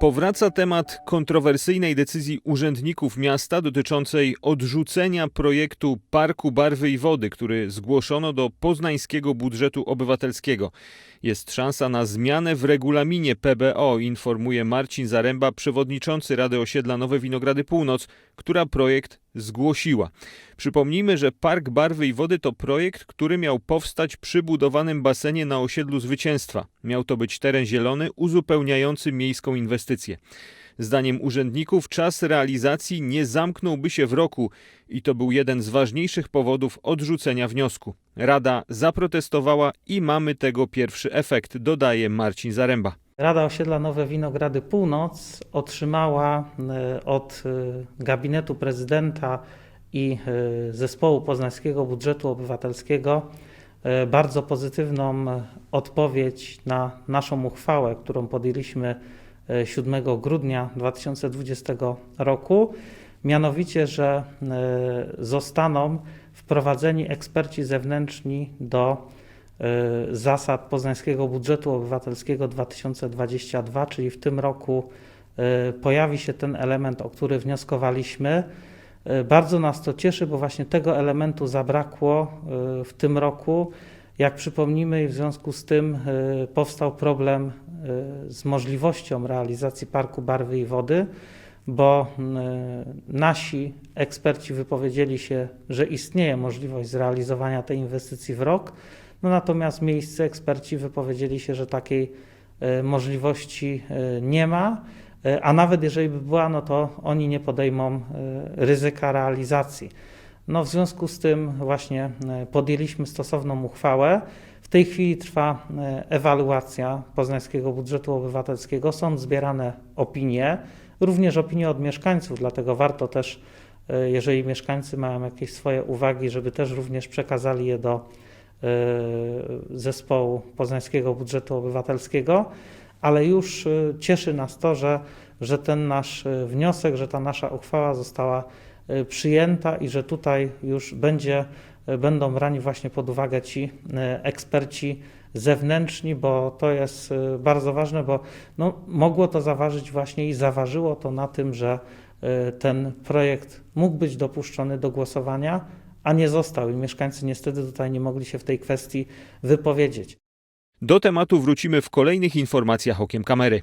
Powraca temat kontrowersyjnej decyzji urzędników miasta dotyczącej odrzucenia projektu Parku Barwy i Wody, który zgłoszono do poznańskiego budżetu obywatelskiego. Jest szansa na zmianę w regulaminie PBO, informuje Marcin Zaręba, przewodniczący Rady Osiedla Nowe Winogrady Północ, która projekt zgłosiła. Przypomnijmy, że Park Barwy i Wody to projekt, który miał powstać przy budowanym basenie na osiedlu Zwycięstwa. Miał to być teren zielony uzupełniający miejską inwestycję. Zdaniem urzędników czas realizacji nie zamknąłby się w roku i to był jeden z ważniejszych powodów odrzucenia wniosku. Rada zaprotestowała i mamy tego pierwszy efekt, dodaje Marcin Zaręba. Rada Osiedla Nowe Winogrady Północ otrzymała e, od e, gabinetu prezydenta i e, zespołu poznańskiego budżetu obywatelskiego bardzo pozytywną odpowiedź na naszą uchwałę, którą podjęliśmy e, 7 grudnia 2020 roku. Mianowicie, że zostaną wprowadzeni eksperci zewnętrzni do zasad poznańskiego budżetu obywatelskiego 2022, czyli w tym roku e, pojawi się ten element, o który wnioskowaliśmy. E, Bardzo nas to cieszy, bo właśnie tego elementu zabrakło e, w tym roku. Jak przypomnimy, w związku z tym e, powstał problem e, z możliwością realizacji Parku Barwy i Wody, bo m, nasi eksperci wypowiedzieli się, że istnieje możliwość zrealizowania tej inwestycji w rok, no natomiast miejsce eksperci wypowiedzieli się, że takiej e, możliwości e, nie ma, a nawet jeżeli by była, no to oni nie podejmą ryzyka realizacji. No w związku z tym właśnie e, podjęliśmy stosowną uchwałę. W tej chwili trwa e, ewaluacja poznańskiego budżetu obywatelskiego, są zbierane opinie, również opinie od mieszkańców, dlatego warto też, e, jeżeli mieszkańcy mają jakieś swoje uwagi, żeby też również przekazali je do zespołu poznańskiego budżetu obywatelskiego, ale już cieszy nas to, że, że ten nasz wniosek, że ta nasza uchwała została przyjęta i że tutaj już będzie, e, będą brani właśnie pod uwagę ci e, eksperci zewnętrzni, bo to jest bardzo ważne, bo no, mogło to zaważyć właśnie i zaważyło to na tym, że ten projekt mógł być dopuszczony do głosowania, a nie został i mieszkańcy niestety tutaj nie mogli się w tej kwestii wypowiedzieć. Do tematu wrócimy w kolejnych informacjach okiem kamery.